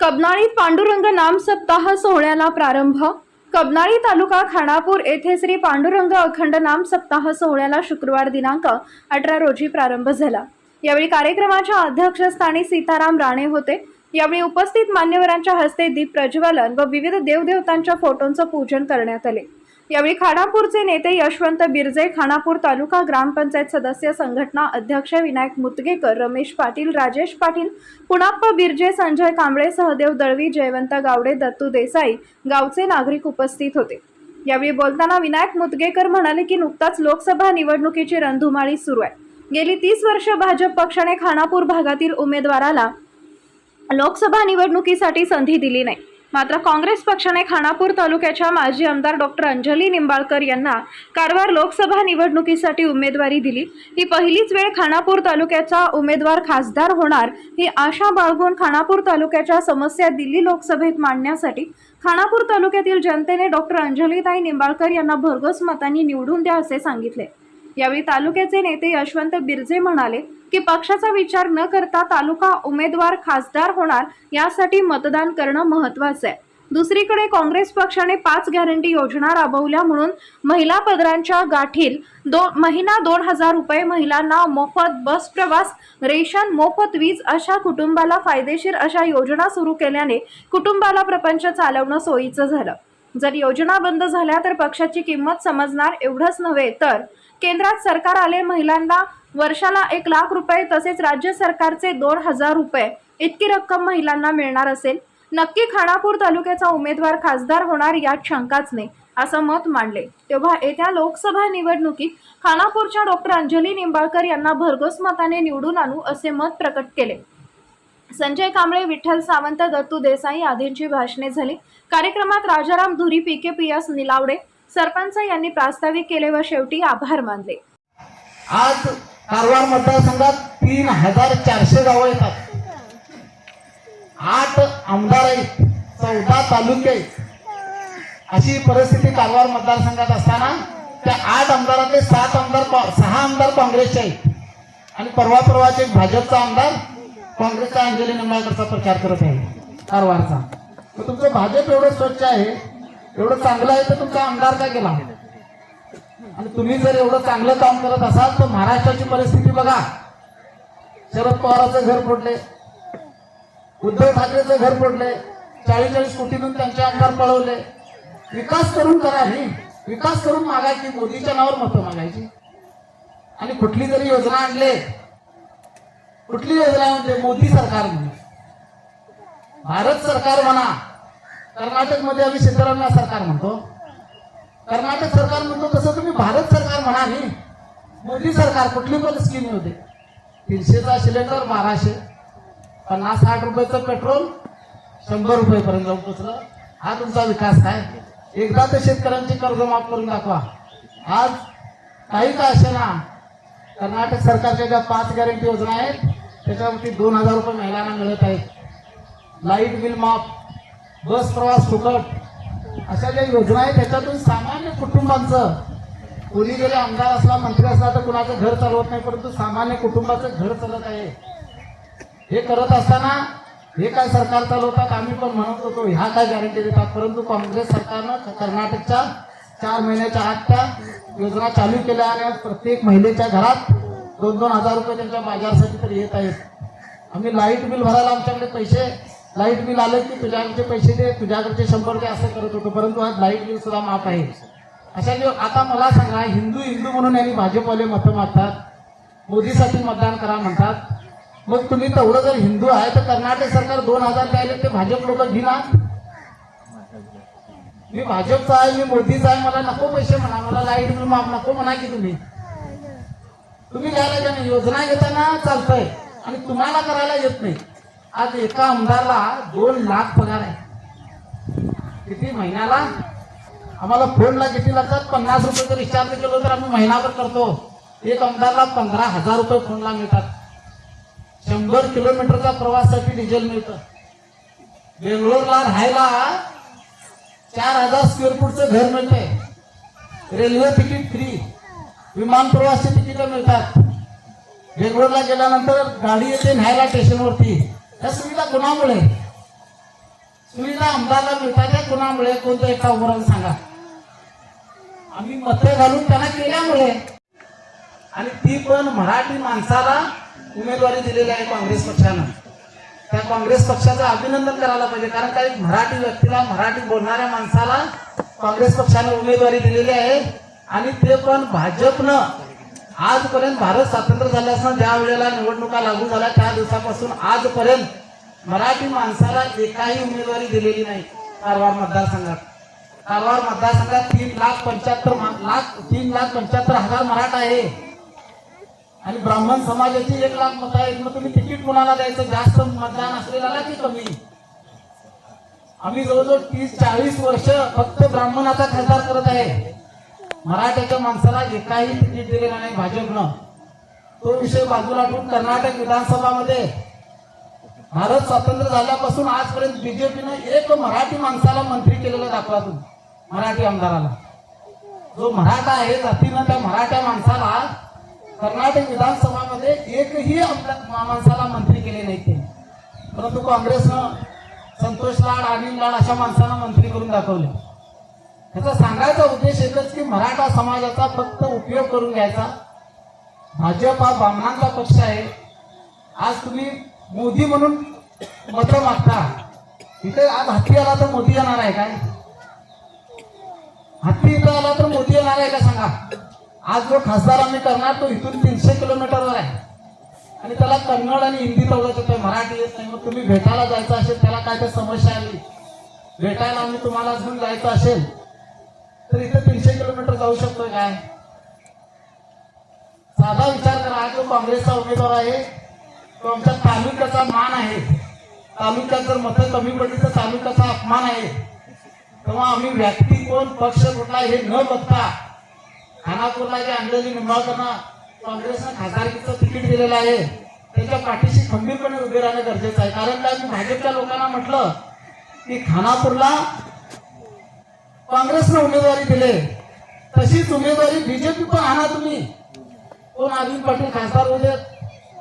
कबनाळी पांडुरंग नाम सप्ताह सोहळ्याला प्रारंभ. कबनाळी तालुका खानापूर येथे श्री पांडुरंग अखंड नाम सप्ताह सोहळ्याला शुक्रवार दिनांक अठरा रोजी प्रारंभ झाला. यावेळी कार्यक्रमाच्या अध्यक्षस्थानी सीताराम राणे होते. यावेळी उपस्थित मान्यवरांच्या हस्ते दीप प्रज्वलन व विविध देवदेवतांच्या फोटोंचं पूजन करण्यात आले. यावेळी खानापूरचे नेते यशवंत बिरजे खानापूर तालुका ग्रामपंचायत सदस्य संघटना अध्यक्ष विनायक मुतगेकर रमेश पाटील राजेश पाटील पुणाप्पा बिरजे संजय कांबळे सहदेव दळवी जयवंत गावडे दत्तू देसाई गावचे नागरिक उपस्थित होते. यावेळी बोलताना विनायक मुतगेकर म्हणाले की नुकताच लोकसभा निवडणुकीची रणधुमाळी सुरू आहे. गेली तीस वर्ष भाजप पक्षाने खानापूर भागातील उमेदवाराला लोकसभा निवडणुकीसाठी संधी दिली नाही. मात्र काँग्रेस पक्षाने खानापूर तालुक्याच्या माजी आमदार डॉक्टर अंजली निंबाळकर यांना कारवार लोकसभा निवडणुकीसाठी उमेदवारी दिली. ही पहिलीच वेळ खानापूर तालुक्याचा उमेदवार खासदार होणार ही आशा बाळगून खानापूर तालुक्याच्या समस्या दिल्ली लोकसभेत मांडण्यासाठी खानापूर तालुक्यातील जनतेने डॉक्टर अंजलीताई निंबाळकर यांना भरघोस मतांनी निवडून द्या असे सांगितले. यावेळी तालुक्याचे नेते यशवंत बिरजे म्हणाले की पक्षाचा विचार न करता तालुका उमेदवार खासदार होणार यासाठी मतदान करणं महत्वाचं आहे. दुसरीकडे काँग्रेस पक्षाने पाच गॅरंटी योजना राबवल्या म्हणून महिला पदरांच्या गाठील दो महिना दोन हजार रुपये महिलांना मोफत बस प्रवास रेशन मोफत वीज अशा कुटुंबाला फायदेशीर अशा योजना सुरू केल्याने कुटुंबाला प्रपंच चालवणं सोयीचं झालं. जर योजना बंद झाल्या तर पक्षाची किंमत समजणार एवढंच नव्हे तर केंद्रात सरकार आले महिलांना वर्षाला एक लाख रुपये तसेच राज्य सरकारचे दोन हजार रुपये इतकी रक्कम महिलांना मिळणार असेल? नक्की खानापूर तालुक्याचा उमेदवार खासदार होणार यात शंकाच नाही असं मत मांडले. तेव्हा येत्या लोकसभा निवडणुकीत खानापूरच्या डॉक्टर अंजली निंबाळकर यांना भरघोस मताने निवडून आणू असे मत प्रकट केले. संजय कांबळे विठ्ठल सावंत दत्तू देसाई आदींची भाषणे झाली. कार्यक्रमात Rajaram Dhuri P. K. P S Nilawade sarpanch यांनी प्रास्ताविक केले व शेवटी आभार मानले. आज कारवार मतदारसंघात तीन हजार चारशे गावं येतात. आठ आमदार आहेत चौदा तालुके आहेत. अशी परिस्थिती कारवार मतदारसंघात असताना त्या आठ आमदारातले सात आमदार सहा आमदार काँग्रेसचे आहेत. आणि परवा परवाचे भाजपचा आमदार काँग्रेसचा अंजली निंबाळकरचा प्रचार करत आहे कारवारचा. तर तुमचं भाजप एवढं स्वच्छ आहे एवढं चांगलं आहे तर तुमचा आमदार काय केला आणि तुम्ही जर एवढं चांगलं काम करत असाल तर महाराष्ट्राची परिस्थिती बघा. शरद पवाराचं घर फोडले. उद्धव ठाकरेचं घर फोडले. चाळीस चाळीस कोटीतून त्यांचे आमदार पळवले. विकास करून करा ही. विकास करून मागायची. मोदीच्या नावावर मतं मागायची. आणि कुठली जरी योजना आणले कुठली योजना म्हणजे मोदी सरकार म्हणून. भारत सरकार म्हणा. कर्नाटकमध्ये आम्ही सिद्धरामय्या सरकार म्हणतो. कर्नाटक सरकार म्हणतो तसं तुम्ही भारत सरकार म्हणा नाही मोदी सरकार कुठली पण स्कीम होते तीनशेचा सिलेंडर बाराशे. पन्नास साठ रुपयाचं पेट्रोल शंभर रुपयेपर्यंत जाऊन पोचलं हा तुमचा विकास काय? एकदा तर शेतकऱ्यांची कर्ज माफ करून दाखवा. आज काही का असे ना कर्नाटक सरकारच्या ज्या पाच गॅरंटी योजना आहेत त्याच्यावरती दोन हजार रुपये महिलांना मिळत आहेत. लाइट बिल माफ बस प्रवास फुकट. अशा ज्या योजना आहेत त्याच्यातून सामान्य कुटुंबांचं कोणी जरी आमदार असला मंत्री असला तर कुणाचं घर चालवत नाही परंतु सामान्य कुटुंबाचं घर चालत आहे. हे करत असताना हे काय सरकार चालवतात आम्ही पण म्हणत होतो ह्या काय गॅरंटी देतात? परंतु काँग्रेस सरकारनं कर्नाटकच्या चार महिन्याच्या आत त्या योजना चालू केल्या आणि आज प्रत्येक महिलेच्या घरात दोन दोन हजार रुपये त्यांच्या बाजारासाठी तर येत आहेत. आम्ही लाइट बिल भरायला आमच्याकडे पैसे लाइट बिल आलं की तुझ्याकडचे पैसे दे तुझ्याकडचे शंभर दे असं करत होतो. परंतु आज लाइट बिल सुद्धा माफ आहे. अशा जो आता मला सांगा हिंदू हिंदू म्हणून यांनी भाजपवाले मतं मागतात. मोदीसाठी मतदान करा म्हणतात. मग तुम्ही तेवढं जर हिंदू आहे तर कर्नाटक सरकार दोन हजार द्यायला ते भाजप लोक घेणार मी भाजपचा आहे मी मोदीचा आहे मला नको पैसे म्हणा मला लाइट बिल माफ नको म्हणा की तुम्ही. तुम्ही घ्यायला का नाही योजना घेताना चालतंय आणि तुम्हाला करायला येत नाही. आज एका आमदारला दोन लाख पगार आहे. किती महिन्याला? आम्हाला फोनला किती लागतात? पन्नास रुपये जर रिचार्ज केलं तर आम्ही महिनाभर करतो. एक आमदारला पंधरा हजार रुपये फोनला मिळतात. शंभर किलोमीटरचा प्रवासासाठी डिझेल मिळतं. बेंगलोरला राहायला चार हजार स्क्वेअर फूटचं घर मिळते रेल्वे तिकीट फ्री विमान प्रवासची तिकीट मिळतात. बेंगलोरला गेल्यानंतर गाडी येते न्यायला स्टेशनवरती या सुविधा कोणामुळे? सुविधा आमदारला मिळतात कुणामुळे? कोणतं एका उभं सांगा. आम्ही मतं घालून त्यांना केल्यामुळे. आणि ती पण मराठी माणसाला उमेदवारी दिलेली आहे काँग्रेस पक्षानं. त्या काँग्रेस पक्षाचं अभिनंदन करायला पाहिजे कारण काही मराठी व्यक्तीला मराठी बोलणाऱ्या माणसाला काँग्रेस पक्षानं उमेदवारी दिलेली आहे. आणि ते पण भाजपनं आजपर्यंत भारत स्वातंत्र्य झाल्यापासून ज्या वेळेला निवडणुका लागू झाल्या त्या दिवसापासून आजपर्यंत मराठी माणसाला एकाही उमेदवारी दिलेली नाही. कारवार मतदारसंघात. कारवार मतदारसंघात तीन लाख पंच्याहत्तर लाख तीन लाख पंच्याहत्तर हजार मराठा आहे. आणि ब्राह्मण समाजाची एक लाख मत आहेत. मग तुम्ही तिकीट कोणाला द्यायचं? जास्त मतदान असलेला की कमी? आम्ही जवळजवळ तीस चाळीस वर्ष फक्त ब्राह्मणाचा खासदार करत आहे. मराठ्याच्या माणसाला एकाही तिकीट दिलेलं नाही भाजपनं. तो विषय बाजूला ठेवून कर्नाटक विधानसभामध्ये भारत स्वातंत्र्य झाल्यापासून आजपर्यंत बीजेपीनं एक मराठी माणसाला मंत्री केलेलं दाखवा तुम्ही मराठी आमदाराला. जो मराठा आहे जातीनं त्या मराठ्या माणसाला कर्नाटक विधानसभामध्ये एकही आमदार मा- माणसाला मंत्री केले नाही ते परंतु काँग्रेसनं संतोष लाड अनिल लाड अशा माणसांना मंत्री करून दाखवले. ह्याचा सांगायचा उद्देश एकच की मराठा समाजाचा फक्त उपयोग करून घ्यायचा. भाजप हा ब्राह्मणांचा पक्ष आहे. आज तुम्ही मोदी म्हणून मत मागता. इथे आज हत्ती आला तर मोदी येणार आहे काय? हत्ती इथं आला तर मोदी येणार आहे का सांगा? आज जो खासदार आम्ही करणार तो इथून तीनशे किलोमीटरवर आहे. आणि त्याला कन्नड आणि हिंदी तेवढंच येतोय मराठी येत नाही. मग तुम्ही भेटायला जायचं असेल त्याला काय तर समस्या आली भेटायला आम्ही तुम्हाला घेऊन जायचं असेल तर इथे तीनशे किलोमीटर जाऊ शकतो काय? साधा विचार करा जो काँग्रेसचा उमेदवार आहे तो आमच्या तालुक्याचा मान आहे. तालुक्यात जर मतं कमी पडली तर तालुक्याचा अपमान आहे. तेव्हा आम्ही व्यक्ती कोण पक्ष कुठला हे न बघता खानापूरला जे अंग्रेजी निंबाळकरांना काँग्रेसनं खासदारकीचं तिकीट दिलेलं आहे. त्याच्या पाठीशी खंबीरपणे उभे राहणं गरजेचं आहे. कारण काय? मी भाजपच्या लोकांना म्हटलं की खानापूरला काँग्रेसनं उमेदवारी दिले. तशीच उमेदवारी बीजेपी पण आणा तुम्ही. कोण? अरविंद पाटील खासदार होऊ देत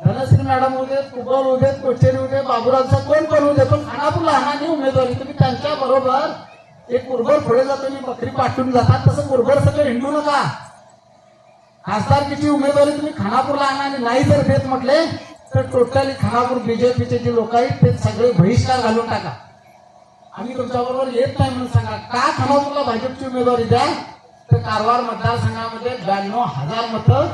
धनश्री मॅडम होऊ देत कुबल होऊ देत कोचेरी होऊ देत बाबूरावचा कोण पण होऊ दे पण खानापूरला आणा उमेदवारी. तुम्ही त्यांच्या बरोबर एक कुरभर पुढे जातो तुम्ही बकरी पाठवून जातात तसं कुरभर सगळं हिंडू नका. खासदारकीची उमेदवारी तुम्ही खानापूरला आणा आणि नाही जर देत म्हटले तर टोटली खानापूर बीजेपीचे जे लोक आहेत ते सगळे बहिष्कार घालून टाका. आम्ही तुमच्याबरोबर येत नाही म्हणून सांगा. का खानापूरला भाजपची उमेदवारी द्या? तर कारवार मतदारसंघामध्ये ब्याण्णव हजार मतं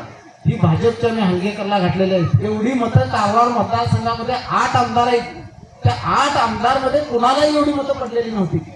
ही भाजपच्या मी हंगेकरला घातलेली आहेत. एवढी मतं कारवार मतदारसंघामध्ये आठ आमदार आहेत. त्या आठ आमदारमध्ये कुणालाही एवढी मतं पडलेली नव्हती.